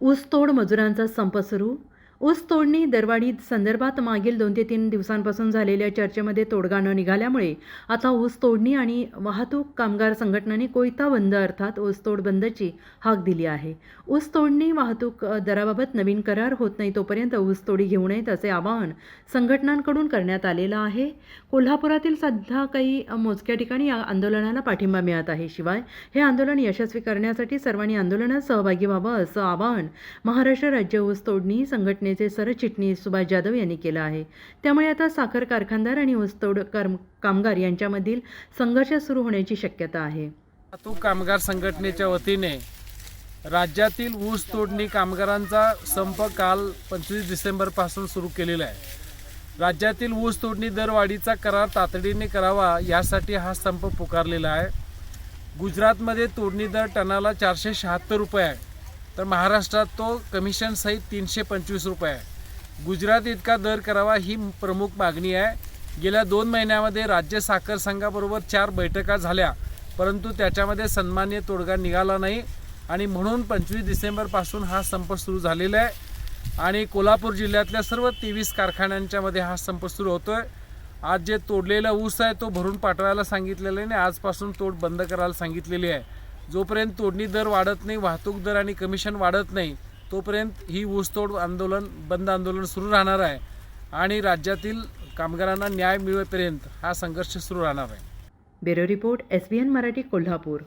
ऊसतोड मजुरांचा संप सुरू ऊस तोडणी दरवाढी संदर्भात मागील दोन ते तीन दिवसांपासून झालेल्या चर्चेमध्ये तोडगा न निघाल्यामुळे आता ऊस तोडणी आणि वाहतूक कामगार संघटनांनी कोयता बंद अर्थात ऊसतोड बंदची हाक दिली आहे. ऊस तोडणी वाहतूक दराबाबत नवीन करार होत नाही तोपर्यंत ऊसतोडी घेऊ नयेत असे आवाहन संघटनांकडून करण्यात आलेलं आहे. कोल्हापुरातील सध्या काही मोजक्या ठिकाणी या आंदोलनाला पाठिंबा मिळत आहे. शिवाय हे आंदोलन यशस्वी करण्यासाठी सर्वांनी आंदोलनात सहभागी व्हावं असं आवाहन महाराष्ट्र राज्य ऊस तोडणी संघटनेचे सरचिटणीस सुभाष जाधव यांनी केलं आहे. त्यामुळे आता साखर कारखानदार आणि ऊसतोड कर्म कामगार यांच्यामधील संघर्ष सुरू होण्याची शक्यता आहे. वाहतूक कामगार संघटनेच्या वतीने राज्यातील ऊस तोडणी कामगारांचा संप काल पंचवीस डिसेंबरपासून सुरू केलेला आहे. राज्यातील ऊस तोडणी दरवाढीचा करार तातडीने करावा यासाठी हा संप पुकारलेला आहे. गुजरातमध्ये तोडणी दर टनाला चारशे शहात्तर रुपये आहे. तर महाराष्ट्रात तो कमिशन सहित तीनशे पंचवीस रुपये आहे. गुजरात इतका दर करावा ही प्रमुख मागणी आहे. गेल्या दोन महिन्यामध्ये राज्य साखर संघाबरोबर चार बैठका झाल्या परंतु त्याच्यामध्ये सन्मान्य तोडगा निघाला नाही आणि म्हणून पंचवीस डिसेंबरपासून हा संप सुरू झालेला आहे. आणि कोल्हापूर जिल्ह्यातल्या सर्व तेवीस कारखान्यांच्यामध्ये हा संप सुरू होतो आहे आज जे तोडलेला ऊस आहे तो भरून पाठवायला सांगितलेला आहे आणि आजपासून तोड बंद करायला सांगितलेली आहे. जोपर्यंत तोडणी दर वाढत नाही वाहतूक दर आणि कमिशन वाढत नाही तोपर्यंत ही ऊसतोड आंदोलन बंद आंदोलन सुरू राहणार आहे आणि राज्यातील कामगारांना न्याय मिळेपर्यंत हा संघर्ष सुरू राहणार आहे. Bureau report S B N Marathi Kolhapur.